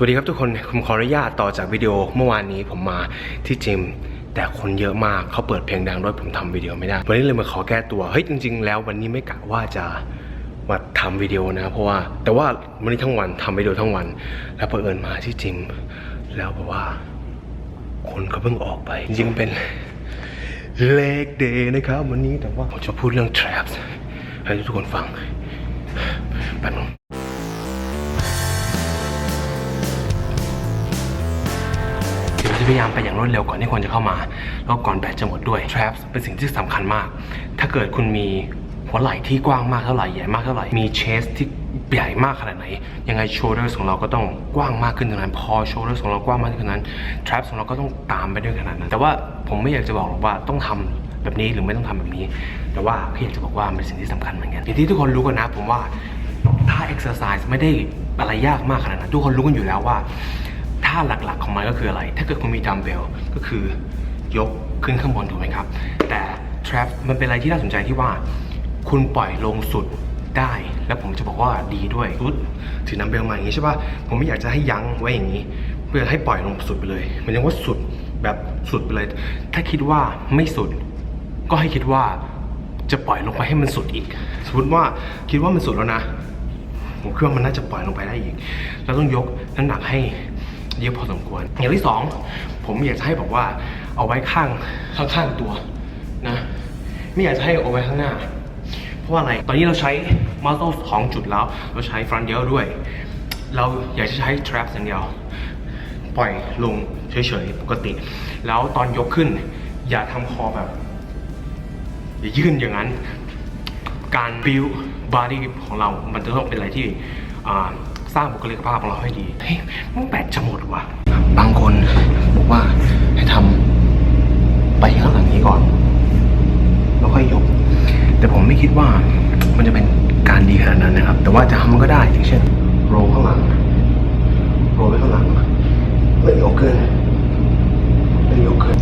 สวัสดีครับทุกคนผมขออนุญาตต่อจากวิดีโอเมื่อวานนี้ผมมาที่จิม แต่คนเยอะมากเขาเปิดเพลงดังด้วยผมทำวิดีโอไม่ได้ วันนี้เลยมาขอแก้ตัวเฮ้ยจริง ๆ แล้ววันนี้ไม่กะว่าจะมาทำวิดีโอนะ เพราะว่าแต่ว่าวันนี้ทั้งวันทำวิดีโอทั้งวัน แล้วเผอิญมาที่จิม แล้วแบบว่า คนเขาเพิ่งออกไปจริงเป็นเลกเดย์นะครับ วันนี้แต่ว่าผมจะพูดเรื่อง traps ให้ทุกคนฟังแป๊บนึง พยายามไปอย่างรวดเร็วก่อนที่คนจะเข้ามา แล้วก่อนแบตจะหมดด้วย traps เป็นสิ่งที่สำคัญมาก ถ้าเกิดคุณมีหัวไหล่ที่กว้างมากเท่าไหร่ใหญ่มากเท่าไหร่ มี chest ที่ใหญ่มากขนาดไหน ยังไง shoulders ของเราก็ต้องกว้างมากขึ้นเท่านั้น พอ shoulders ของเรากว้างมากขึ้นเท่านั้น traps ของเราก็ต้องตามไปด้วยขนาดนั้น แต่ว่าผมไม่อยากจะบอกหรอกว่าต้องทำแบบนี้หรือไม่ต้องทำแบบนี้ แต่ว่าแค่อยากจะบอกว่าเป็นสิ่งที่สำคัญเหมือนกันอย่างที่ทุกคนรู้กันนะ ผมว่าถ้า exercise ไม่ได้อะไรยากมากขนาดนั้น ทุกคนรู้กันอยู่แล้วว่าาหลักๆ ของมันก็คืออะไร ถ้าเกิดคุณมีดัมเบลก็คือยกขึ้นข้างบนถูกไหมครับ แต่ trap มันเป็นอะไรที่น่าสนใจที่ว่า คุณปล่อยลงสุดได้ แล้วผมจะบอกว่าดีด้วยรุดถือดัมเบลมาอย่างนี้ใช่ป่ะ ผมไม่อยากจะให้ยั้งไว้อย่างนี้ เพื่อให้ปล่อยลงสุดไปเลยหมันยังว่าสุดแบบสุดไปเลย ถ้าคิดว่าไม่สุด ก็ให้คิดว่าจะปล่อยลงไปให้มันสุดอีก สมมติว่าคิดว่ามันสุดแล้วนะผมคิดว่ามันน่าจะปล่อยลงไปได้อีก เราต้องยกน้ำหนักให้ เยอะพอสมควร อย่างที่สองผมอยากจะให้บอกว่าเอาไว้ข้างข้างๆตัวนะไม่อยากจะให้เอาไว้ข้างหน้า เพราะว่าอะไรตอนนี้เราใช้ muscle สองจุดแล้ว เราใช้ front เยอะด้วย เราอยากจะใช้ trap อย่างเดียวปล่อยลงเฉยๆปกติ แล้วตอนยกขึ้น อย่าทำคอแบบอย่ายื่นอย่างนั้น การ build body ของเรา มันจะต้องเป็นอะไรที่ สร้างบุคลิกภาพของเราให้ดีเฮ้ยมันแบตจะหมดว่ะบางคนบอกว่าให้ทำไปข้างหลังนี้ก่อน แล้วค่อยยก แต่ผมไม่คิดว่ามันจะเป็นการดีขนาดนั้นนะครับ แต่ว่าจะทำมันก็ได้อย่างเช่น โรลข้างหลัง โรลไปข้างหลังแล้วยกขึ้นแล้วยกขึ้น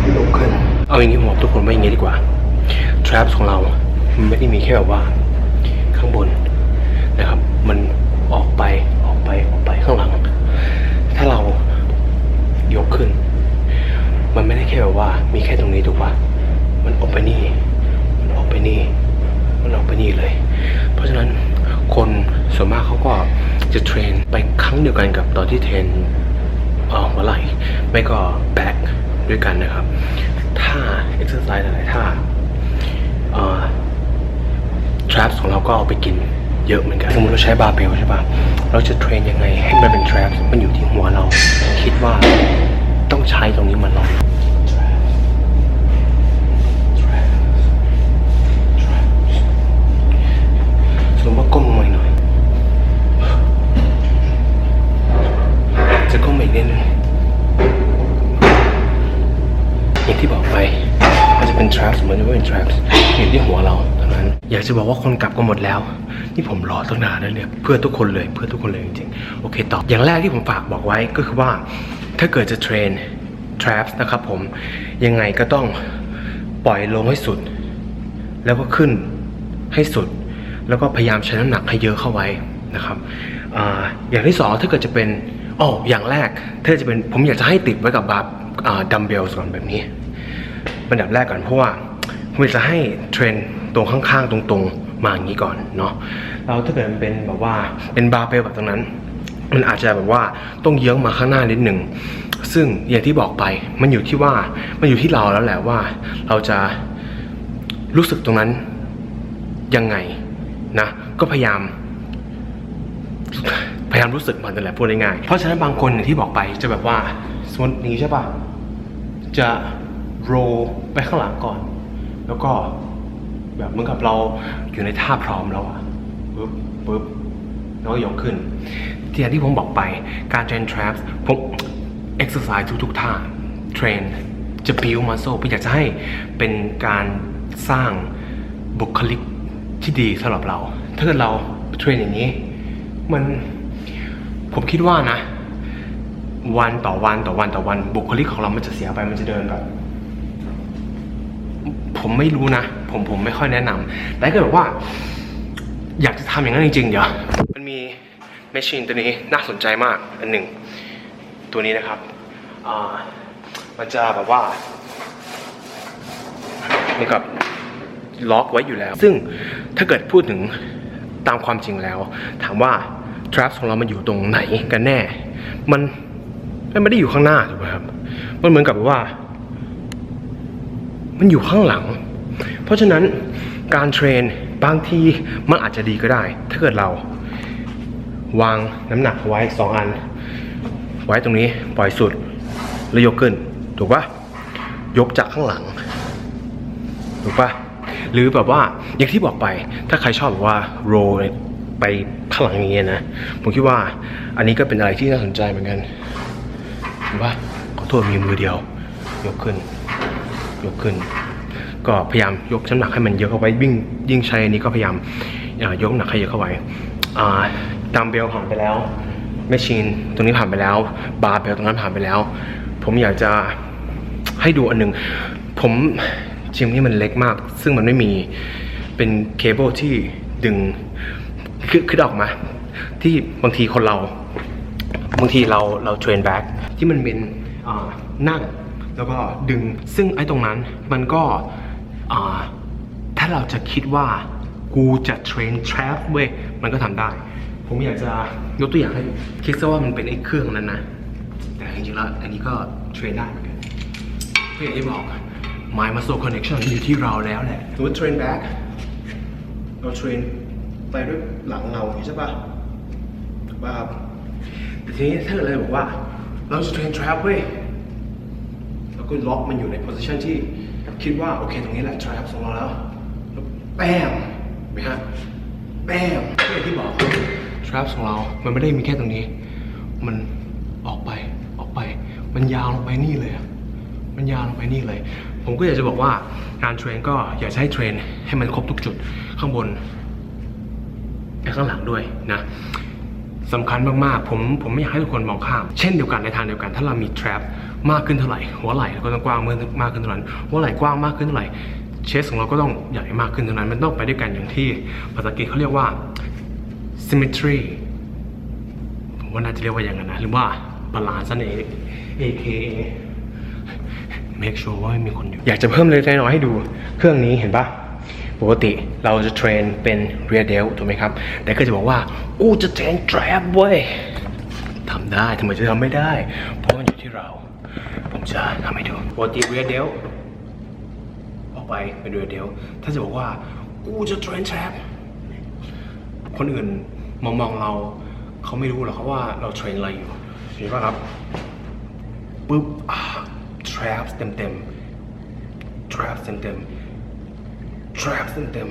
แล้วยกขึ้น เอาอย่างนี้ผมบอกทุกคนว่าอย่างนี้ดีกว่า traps ของเรา มันไม่ได้มีแค่แบบว่า ข้างบนนะครับ มันออกไปออกไปออกไปข้างหลัง ถ้าเรายกขึ้น มันไม่ได้แค่แบบว่า มีแค่ตรงนี้ถูกปะมันออกไปนี่ มันออกไปนี่ มันออกไปนี่เลย เพราะฉะนั้นคนส่วนมากเขาก็จะเทรนไปครั้งเดียวกันกับตอนที่เทรนเออหัวไหลไม่ก็แบ็คด้วยกันนะครับถ้า exercise หลายๆท่าเอ่อ traps ของเราก็เอาไปกิน เยอะเหมือนกันสมมติเราใช้บาร์เบลใช่ปะเราจะเทรนยังไงให้มันเป็น traps มันอยู่ที่หัวเรา คิดว่าต้องใช้ตรงนี้มันลองสมมติว่าก้มลงมาอีกหน่อย จะก้มมาอีกนิดนึงอย่างที่บอกไป จะเป็น traps เหมือนจะไม่เป็น traps อยู่ที่หัวเราเท่านั้น อยากจะบอกว่าคนกลับก็หมดแล้ว นี่ผมรอตั้งนานแล้วเนี่ยเพื่อทุกคนเลยเพื่อทุกคนเลยจริงๆ โอเคต่ออย่างแรกที่ผมฝากบอกไว้ก็คือว่า ถ้าเกิดจะเทรน traps นะครับผมยังไงก็ต้องปล่อยลงให้สุด แล้วก็ขึ้นให้สุด แล้วก็พยายามใช้น้ำหนักให้เยอะเข้าไว้นะครับออย่างที่สองถ้าเกิดจะเป็นอ๋ออย่างแรกถ้าจะเป็นผมอยากจะให้ติดไว้กับบาร์ดัมเบลก่อนแบบนี้ เป็นดับแรกก่อนเพราะว่าผมจะให้เทรนตรงข้างๆ ตรงๆ มาอย่างนี้ก่อนเนาะแล้วถ้าเกิดมันเป็นแบบว่าเป็นบาร์เบลแบบตรงนั้น มันอาจจะแบบว่าต้องเยื้องมาข้างหน้านิดหนึ่งซึ่งอย่างที่บอกไปมันอยู่ที่ว่ามันอยู่ที่เราแล้วแหละว่า เราจะรู้สึกตรงนั้นยังไงนะก็พยายามพยายามรู้สึกมันนั่นแหละพูดง่ายๆเพราะฉะนั้นบางคนอย่างที่บอกไปจะแบบว่าสมมตินี้ใช่ปะจะ โรไปข้างหลังก่อน แล้วก็แบบเหมือนกับเราอยู่ในท่าพร้อมแล้วอะปึ๊บปึ๊บแล้วก็ยกขึ้นที่อย่างที่ผมบอกไปการเทรน traps ผม exercise ทุกๆท่าเทรนจะ build muscle ผมอยากจะให้เป็นการสร้างบุคลิกที่ดีสำหรับเรา ถ้าเกิดเราเทรนอย่างนี้ มันผมคิดว่านะ วันต่อวันต่อวันต่อวันบุคลิกของเรามันจะเสียไปมันจะเดินแบบ ผมไม่รู้นะ ผมผมไม่ค่อยแนะนำแต่ถ้าเกิดว่า อยากจะทำอย่างนั้นจริงๆเดี๋ยวมันมีแมชชีนตัวนี้น่าสนใจมากอันหนึ่งตัวนี้นะครับมันจะแบบว่าเหมือนกับล็อกไว้อยู่แล้ว ซึ่งถ้าเกิดพูดถึงตามความจริงแล้ว ถามว่า traps ของเรามันอยู่ตรงไหนกันแน่ มันมันไม่ได้อยู่ข้างหน้าถูกไหมครับ มันเหมือนกับว่า มันอยู่ข้างหลัง เพราะฉะนั้นการเทรนบางทีมันอาจจะดีก็ได้ ถ้าเกิดเรา วางน้ำหนักไว้สองอัน ไว้ตรงนี้ปล่อยสุด แล้วยกขึ้น ถูกปะยกจากข้างหลัง ถูกปะหรือแบบว่าอย่างที่บอกไป ถ้าใครชอบแบบว่าโรไปข้างหลังอย่างเงี้ยนะ ผมคิดว่าอันนี้ก็เป็นอะไรที่น่าสนใจเหมือนกันถูกปะขอโทษมีมือเดียว ยกขึ้น ยกขึ้น ก็พยายามยกน้ำหนักให้มันเยอะเข้าไว้ยิ่งยิ่งใช้อันนี้ก็พยายามยกน้ำหนักให้เยอะเข้าไว้อ่าดัมเบลผ่านไปแล้วแมชชีนตรงนี้ผ่านไปแล้ว บาร์เบลตรงนั้นผ่านไปแล้ว ผมอยากจะให้ดูอันหนึง ผมจิมนี่มันเล็กมาก ซึ่งมันไม่มีเป็นเคเบิลที่ดึงคือคือออกมา ที่บางทีคนเรา บางทีเราเราเทรนแบ็กที่มันเป็นนั่ง แล้วก็ดึงซึ่งไอ้ตรงนั้นมันก็ถ้าเราจะคิดว่ากูจะเทรนทรัพเว้ยมันก็ทำได้ ผมอยากจะยกตัวอย่างให้คิดซะว่ามันเป็นไอ้เครื่องนั้นนะแต่จริงๆแล้วอันนี้ก็เทรนได้เหมือนกันเพื่ออย่างที่บอก My Muscle Connection อยู่ที่เราแล้วแหละสมมติเทรนแบ็กเราเทรนไปด้วยหลังเราอย่างนี้ใช่ปะว่าแต่ทีนี้ถ้าเกิดเลยบอกว่า เราจะเทรนทรัพเว้ย ก็ล็อกมันอยู่ในโพสิชันที่คิดว่าโอเคตรงนี้แหละทรัพของเราแล้วแล้วแป้มนไหมฮะแป้มก็อย่างที่บอกทรัพของเรา มันไม่ได้มีแค่ตรงนี้ มันออกไปออกไป มันยาวลงไปนี่เลยอะมันยาวลงไปนี่เลย ผมก็อยากจะบอกว่าการเทรนก็อยากจะให้เทรนให้มันครบทุกจุดข้างบนและข้างหลังด้วยนะ สำคัญมากๆ ผมผมไม่อยากให้ทุกคนมองข้าม เช่นเดียวกันในทางเดียวกัน ถ้าเรามี trap มากขึ้นเท่าไหร่ หัวไหล่ก็ต้องกว้างมากขึ้นเท่านั้นหัวไหล่กว้างมากขึ้นเท่าไหร่เชสของเราก็ต้องใหญ่มากขึ้นเท่านั้น มันต้องไปด้วยกันอย่างที่ภาษาอังกฤษเขาเรียกว่า symmetry ผมว่าน่าจะเรียกว่าอย่างนั้นนะ หรือว่า balance นั่นเอง AKA make sure ว่าไม่มีคนอยู่ อยากจะเพิ่มเล็กน้อยให้ดู เครื่องนี้เห็นปะ ปกติเราจะเทรนเป็น rear delt ถูกไหมครับ แต่ก็จะบอกว่า กูจะเทรน trap เว้ยทำได้ทำไมจะทำไม่ได้ เพราะมันอยู่ที่เรา ผมจะทำให้ดูปกติ rear delt ออกไปเป็น rear delt ถ้าจะบอกว่า กูจะเทรน trap คนอื่นมองมองเราเขาไม่รู้หรอกเขาว่าเราเทรนอะไรอยู่เห็นปะครับปุ๊บอ่า traps เต็มเต็ม traps เต็มเต็ม traps เต็มเต็ม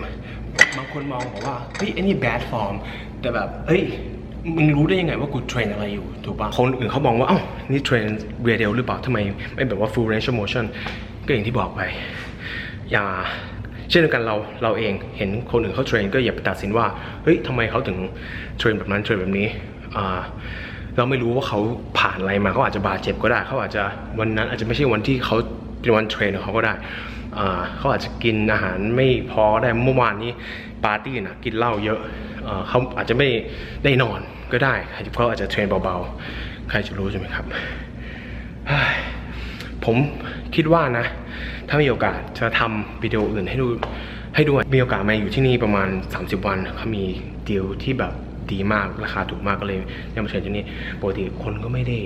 บางคนมองบอกว่าเฮ้ยไอ้นี่ bad form แต่แบบเฮ้ยมึงรู้ได้ยังไงว่ากูเทรนอะไรอยู่ถูกปะคนอื่นเขามองว่าเอ้านี่เทรนเรียเดลหรือเปล่าทำไมไม่แบบว่า full range of motion ก็อย่างที่บอกไป อย่าเช่นเดียวกันเราเราเองเห็นคนอื่นเขาเทรนก็อย่าไปตัดสินว่าเฮ้ยทำไมเขาถึงเทรนแบบนั้นเทรนแบบนี้อ่าเราไม่รู้ว่าเขาผ่านอะไรมาเขาอาจจะบาดเจ็บก็ได้เขาอาจจะวันนั้นอาจจะไม่ใช่วันที่เขาเป็นวันเทรนของเขาก็ได้ เขาอาจจะกินอาหารไม่พอได้เมื่อวานนี้ปาร์ตี้นะกินเหล้าเยอะเอเขาอาจจะไม่ได้นอนก็ได้เขาอาจจะเทรนเบาๆ ใครจะรู้ใช่ไหมครับ ผมคิดว่านะ ถ้ามีโอกาสจะทำวิดีโออื่นให้ดูให้ดูมีโอกาสมาอยู่ที่นี่ประมาณ 30 วันเขามีดีลที่แบบดีมากราคาถูกมากก็เลยยังมาเชิญที่นี่ปกติคนก็ไม่ได้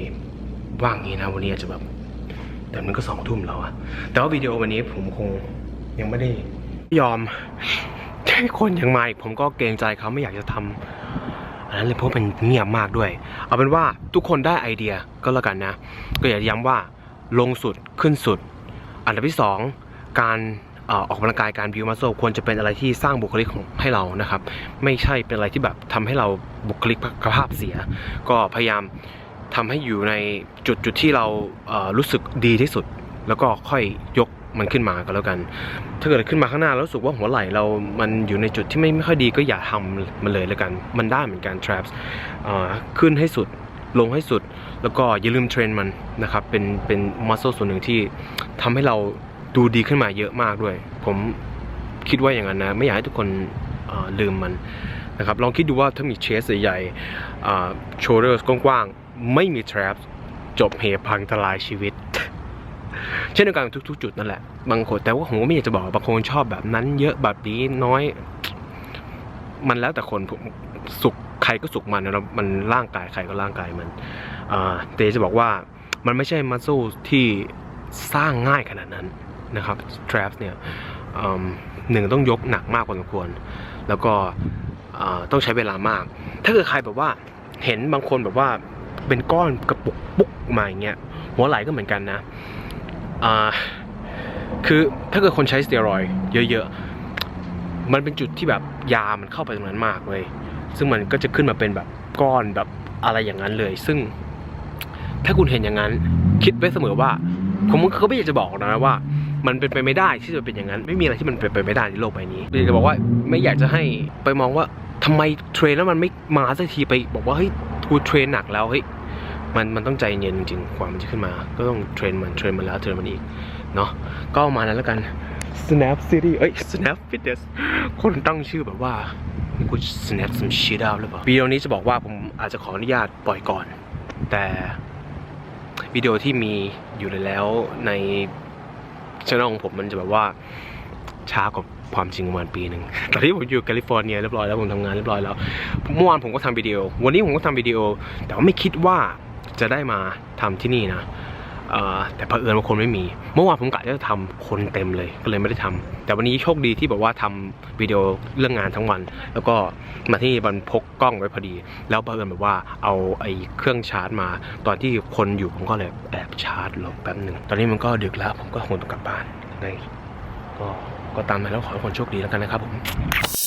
ว่างงนี้นะวันนี้อาจจะแบบ แต่มันก็สองทุ่มแล้วอะแต่ว่าวิดีโอวันนี้ผมคงยังไม่ได้ยอมให้คนยังมาอีกผมก็เกรงใจเขาไม่อยากจะทำอันนั้นเลยเพราะเป็นเงียบมากด้วย เอาเป็นว่าทุกคนได้ไอเดียก็แล้วกันนะ ก็อยากย้ำว่าลงสุดขึ้นสุด อันดับที่สองการออออกกำลังกายการบิวมัสโซควรจะเป็นอะไรที่สร้างบุคลิกของให้เรานะครับ ไม่ใช่เป็นอะไรที่แบบทำให้เราบุคลิกภาพเสีย ก็พยายาม ทำให้อยู่ในจุดจุดที่เรารู้สึกดีที่สุด แล้วก็ค่อยยกมันขึ้นมาก็แล้วกัน ถ้าเกิดขึ้นมาข้างหน้าแล้วรู้สึกว่าหัวไหล่เรา มันอยู่ในจุดที่ไม่ไม่ค่อยดีก็อย่าทำมันเลยแล้วกัน มันได้เหมือนกัน traps อ่าขึ้นให้สุดลงให้สุด แล้วก็อย่าลืมเทรนมันนะครับ เป็นเป็นมัสโซส่วนหนึ่งที่ทำให้เราดูดีขึ้นมาเยอะมากด้วย ผมคิดว่าอย่างนั้นนะ ไม่อยากให้ทุกคนลืมมันนะครับ ลองคิดดูว่าถ้ามีเชสใหญ่ๆโชเดอร์กว้างๆ ไม่มี trap จบเหพังทลายชีวิต เช่นเดียวกันทุกๆ จุดนั่นแหละ บางคนแต่ว่าผมก็ไม่อยากจะบอกบางคนชอบแบบนั้น เยอะแบบนี้น้อย มันแล้วแต่คนสุขใครก็สุขมันนะมันร่างกายใครก็ร่างกายมันอ่าแต่จะบอกว่ามันไม่ใช่มัสโซที่สร้างง่ายขนาดนั้นนะครับ traps เนี่ยหนึ่งต้องยกหนักมากพอสมควร แล้วก็ต้องใช้เวลามาก ถ้าเกิดใครแบบว่าเห็นบางคนแบบว่า เป็นก้อนกระปุกปุ๊กมาอย่างเงี้ยหัวไหล่ก็เหมือนกันนะอ่าคือถ้าเกิดคนใช้สเตียรอยด์เยอะๆ มันเป็นจุดที่แบบยามันเข้าไปตรงนั้นมากเลย ซึ่งมันก็จะขึ้นมาเป็นแบบก้อนแบบอะไรอย่างนั้นเลย ซึ่งถ้าคุณเห็นอย่างนั้น คิดไว้เสมอว่า ผมก็ไม่อยากจะบอกนะว่า มันเป็นไปไม่ได้ที่จะเป็นอย่างนั้น ไม่มีอะไรที่มันเป็นไปไม่ได้ในโลกใบนี้อยากจะบอกว่าไม่อยากจะให้ไปมองว่าทำไมเทรนแล้วมันไม่มาสักทีไป บอกว่าเฮ้ย ทูเทรนหนักแล้วเฮ้ยมันมันต้องใจเย็นจริงๆกว่ามมันจะขึ้นมา ก็ต้องเทรนมันเทรนมันแล้วเทรนมันอีกเนาะก็ประมาณนั้นแล้วกัน snap city เอ้ย snap fitness คนตั้งชื่อแบบว่ากู snap some shit out หรือเปล่าวิดีโอนี้จะบอกว่าผมอาจจะขออนุญาตปล่อยก่อน แต่วิดีโอที่มีอยู่แล้วในช่องของผมมันจะแบบว่าช้ากว่า ความจริงประมาณปีหนึ่งตอนที่ผมอยู่แคลิฟอร์เนียเรียบร้อยแล้วผมทำงานเรียบร้อยแล้ว เมื่อวานผมก็ทำวิดีโอ วันนี้ผมก็ทำวิดีโอ แต่ว่าไม่คิดว่าจะได้มาทำที่นี่นะแต่เผอิญว่าคนไม่มี เมื่อวานผมกะจะทำคนเต็มเลยก็เลยไม่ได้ทำแต่วันนี้โชคดีที่แบบว่าทำวิดีโอเรื่องงานทั้งวัน แล้วก็มาที่นี่มันพกกล้องไว้พอดี แล้วเผอิญแบบว่าเอาไอ้เครื่องชาร์จมา ตอนที่คนอยู่ผมก็เลยแอบชาร์จลงแป๊บหนึ่งตอนนี้มันก็ดึกแล้วผมก็คงต้องกลับบ้านในก็ ก็ตามไปแล้วขอให้คนโชคดีแล้วกันนะครับผม